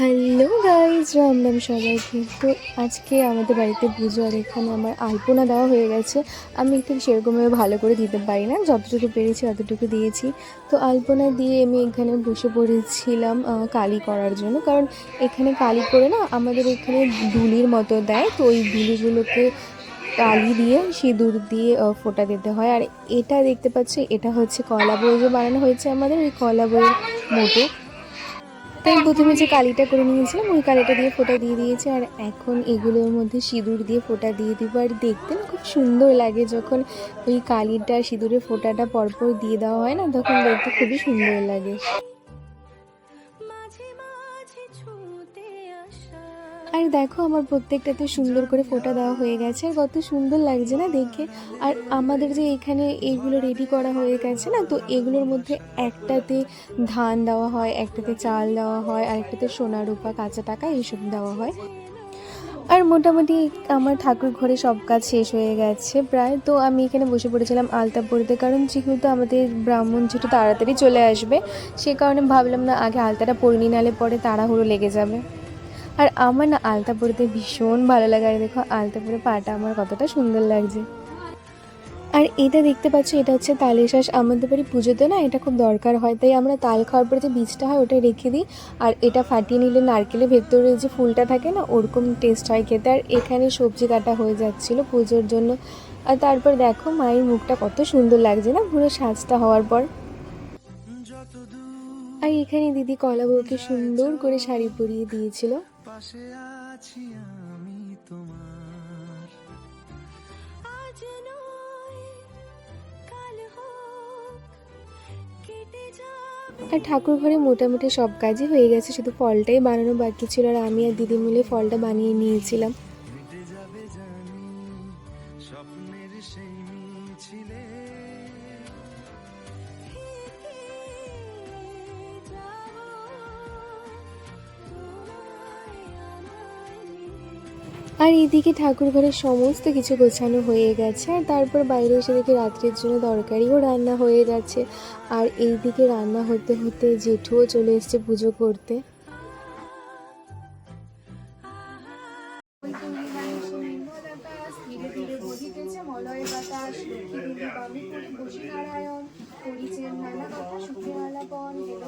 Hello guys Ram Ram সবাইকে। তো আজকে আমাদের বাড়িতে পুজো আর এখানে আমার আলপনা দেওয়া হয়ে গেছে। আমি একটু সেরকমভাবে ভালো করে দিতে পারি না, যতটুকু পেরেছি ততটুকু দিয়েছি। তো আলপনা দিয়ে আমি এখানে বসে পড়েছিলাম কালি করার জন্য। কারণ এখানে কালি করে না আমাদের এখানে দুলির মতো দেয়, তো ওই দুলিগুলোকে কালি দিয়ে, সিঁদুর দিয়ে ফোটা দিতে হয়। আর এটা দেখতে পাচ্ছি, এটা হচ্ছে কলা বই যে বানানো হয়েছে আমাদের, ওই কলা বইয়ের মতো। তাই প্রথমে যে কালিটা করে নিয়েছিলাম, ওই কালিটা দিয়ে ফোটা দিয়ে দিয়েছি। আর এখন এগুলোর মধ্যে সিঁদুর দিয়ে ফোটা দিয়ে দিব। আর দেখতে খুব সুন্দর লাগে যখন ওই কালিটা সিঁদুরে ফোঁটাটা পরপর দিয়ে দেওয়া হয় না, তখন দেখতে খুবই সুন্দর লাগে। দেখো আমার প্রত্যেকটাতে সুন্দর করে ফোঁটা দেওয়া হয়ে গেছে, আর কত সুন্দর লাগছে না দেখে। আর আমাদের যে এখানে এইগুলো রেডি করা হয়ে গেছে না, তো এগুলোর মধ্যে একটাতে ধান দেওয়া হয়, একটাতে চাল দেওয়া হয়, আর একটাতে সোনা, রূপা, কাঁচা টাকা এইসব দেওয়া হয়। আর মোটামুটি আমার ঠাকুর ঘরে সব কাজ শেষ হয়ে গেছে প্রায়, তো আমি এখানে বসে পড়েছিলাম আলতা পড়তে কারণ যেহেতু আমাদের ব্রাহ্মণ যেহেতু তাড়াতাড়ি চলে আসবে, সে কারণে ভাবলাম না আগে আলতাটা পরে নিই, নাহলে পরে তাড়াহুড়ো লেগে যাবে। আর আমার না আলতা পরতে ভীষণ ভালো লাগে। আর দেখো, আলতা পরে পাটা আমার কতটা সুন্দর লাগছে। আর এটা দেখতে পাচ্ছ, এটা হচ্ছে তালের শ্বাস আমাদের বাড়ি পুজোতে না এটা খুব দরকার হয়, তাই আমরা তাল খাওয়ার পরে যে বীজটা হয় ওটা রেখে দিই। আর এটা ফাটিয়ে নিলে নারকেলের ভেতরে যে ফুলটা থাকে না, ওরকম টেস্ট হয় খেতে। আর এখানে সবজি কাটা হয়ে যাচ্ছিল পুজোর জন্য। আর তারপর দেখো, মায়ের মুখটা কত সুন্দর লাগছে না, পুরো সাজটা হওয়ার পর। আর এখানে দিদি কলা বউকে সুন্দর করে শাড়ি পরিয়ে দিয়েছিল। পাশে আছি আমি তোমার। আজ নয় কাল হোক কেটে আর ঠাকুর ঘরে মোটামুটি সব কাজই হয়ে গেছে শুধু ফলটাই বানানো বাকি ছিল আর আমি আর দিদি মিলে ফলটা বানিয়ে নিয়েছিলাম। স্বপ্নের সেই মিছিলে। আর এদিকে ঠাকুর ঘরের সমস্ত কিছু গোছানো হয়ে গেছে, আর তারপর বাইরে এসে দেখি রাত্রের জন্য তরকারিও রান্না হয়ে যাচ্ছে। আর এইদিকে রান্না হতে হতে জেঠুও চলে এসছে পুজো করতে।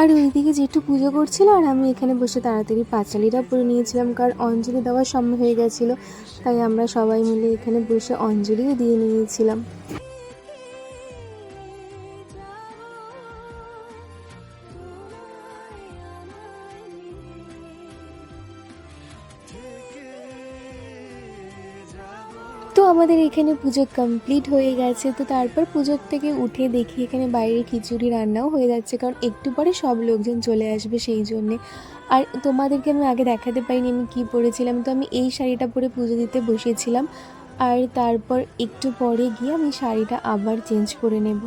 আর ওইদিকে যেটু পুজো করছিল আর আমি এখানে বসে তাড়াতাড়ি পাঁচালিটা পরে নিয়েছিলাম কারণ অঞ্জলি দেওয়ার সম্ভব হয়ে গেছিল, তাই আমরা সবাই মিলে এখানে বসে অঞ্জলিও দিয়ে নিয়েছিলাম। আমাদের এখানে পুজো কমপ্লিট হয়ে গেছে, তো তারপর পুজোর থেকে উঠে দেখি এখানে বাইরে খিচুড়ি রান্নাও হয়ে যাচ্ছে, কারণ একটু পরে সব লোকজন চলে আসবে সেই জন্যে। আর তোমাদেরকে আমি আগে দেখাতে পারিনি আমি কী পরেছিলাম, তো আমি এই শাড়িটা পরে পুজো দিতে বসেছিলাম। আর তারপর একটু পরে গিয়ে আমি শাড়িটা আবার চেঞ্জ করে নেব।